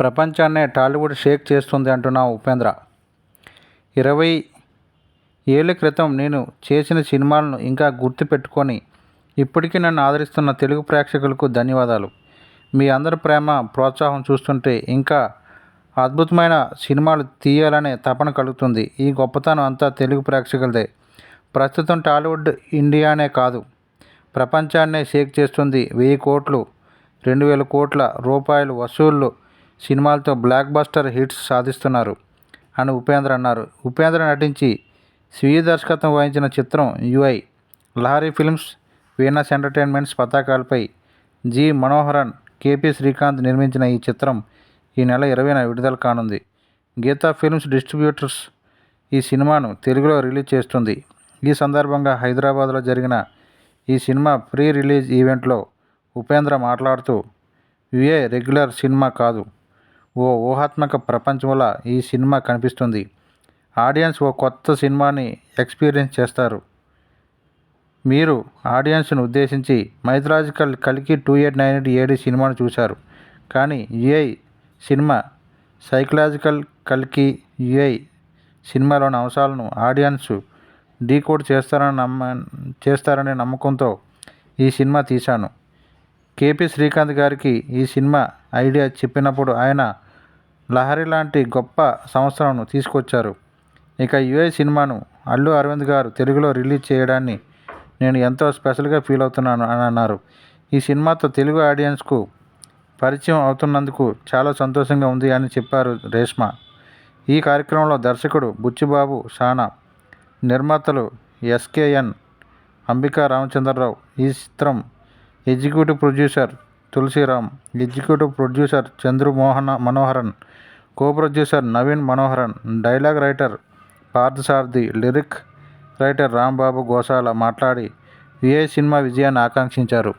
ప్రపంచాన్నే టాలీవుడ్ షేక్ చేస్తుంది అంటున్న ఉపేంద్ర. ఇరవై ఏళ్ళ క్రితం నేను చేసిన సినిమాలను ఇంకా గుర్తుపెట్టుకొని ఇప్పటికీ నన్ను ఆదరిస్తున్న తెలుగు ప్రేక్షకులకు ధన్యవాదాలు. మీ అందరి ప్రేమ ప్రోత్సాహం చూస్తుంటే ఇంకా అద్భుతమైన సినిమాలు తీయాలనే తపన కలుగుతుంది. ఈ గొప్పతనం అంతా తెలుగు ప్రేక్షకులదే. ప్రస్తుతం టాలీవుడ్ ఇండియానే కాదు. ప్రపంచాన్నే షేక్ చేస్తుంది వెయ్యి కోట్లు రెండు వేల కోట్ల రూపాయలు వసూళ్ళు సినిమాలతో బ్లాక్ బస్టర్ హిట్స్ సాధిస్తున్నారు అని ఉపేంద్ర అన్నారు. ఉపేంద్ర నటించి స్వీయ దర్శకత్వం వహించిన చిత్రం UI Lahari films Venus entertainments పతాకాలపై G Manoharan KP Srikanth నిర్మించిన ఈ చిత్రం ఈ నెల ఇరవైన విడుదల కానుంది. గీతా ఫిల్మ్స్ డిస్ట్రిబ్యూటర్స్ ఈ సినిమాను తెలుగులో రిలీజ్ చేస్తుంది. ఈ సందర్భంగా హైదరాబాద్లో జరిగిన ఈ సినిమా ప్రీ రిలీజ్ ఈవెంట్లో ఉపేంద్ర మాట్లాడుతూ యుఏ రెగ్యులర్ సినిమా కాదు ఓ ఊహాత్మక ప్రపంచంలా ఈ సినిమా కనిపిస్తుంది. ఆడియన్స్ ఓ కొత్త సినిమాని ఎక్స్పీరియన్స్ చేస్తారు. మీరు ఆడియన్స్ను ఉద్దేశించి మైథలాజికల్ కలికి two eight nine eight AD సినిమాను చూశారు. కానీ యుఐ సినిమా సైకలాజికల్ కల్కి యుఐ సినిమాలోని అంశాలను ఆడియన్స్ డీకోడ్ చేస్తారని నమ్మ చేస్తారనే నమ్మకంతో ఈ సినిమా తీశాను. కేపీ శ్రీకాంత్ గారికి ఈ సినిమా ఐడియా చెప్పినప్పుడు ఆయన లహరి లాంటి గొప్ప సంవత్సరంను తీసుకొచ్చారు. ఇక యుఐ సినిమాను అల్లు అరవింద్ గారు తెలుగులో రిలీజ్ చేయడాన్ని నేను ఎంతో స్పెషల్గా ఫీల్ అవుతున్నాను అని అన్నారు. ఈ సినిమాతో తెలుగు ఆడియన్స్కు పరిచయం అవుతున్నందుకు చాలా సంతోషంగా ఉంది అని చెప్పారు రేష్మ. ఈ కార్యక్రమంలో దర్శకుడు బుచ్చిబాబు సానా నిర్మాతలు ఎస్కేఎన్ అంబికా రామచంద్రరావు ఈ చిత్రం executive producer Tulasiram executive producer Chandru Mohana Manoharan co producer Naveen Manoharan dialogue writer Parthasarathy lyric writer Rambabu Gosala మాట్లాడి విఐ సినిమా విజయాన్ని ఆకాంక్షించారు.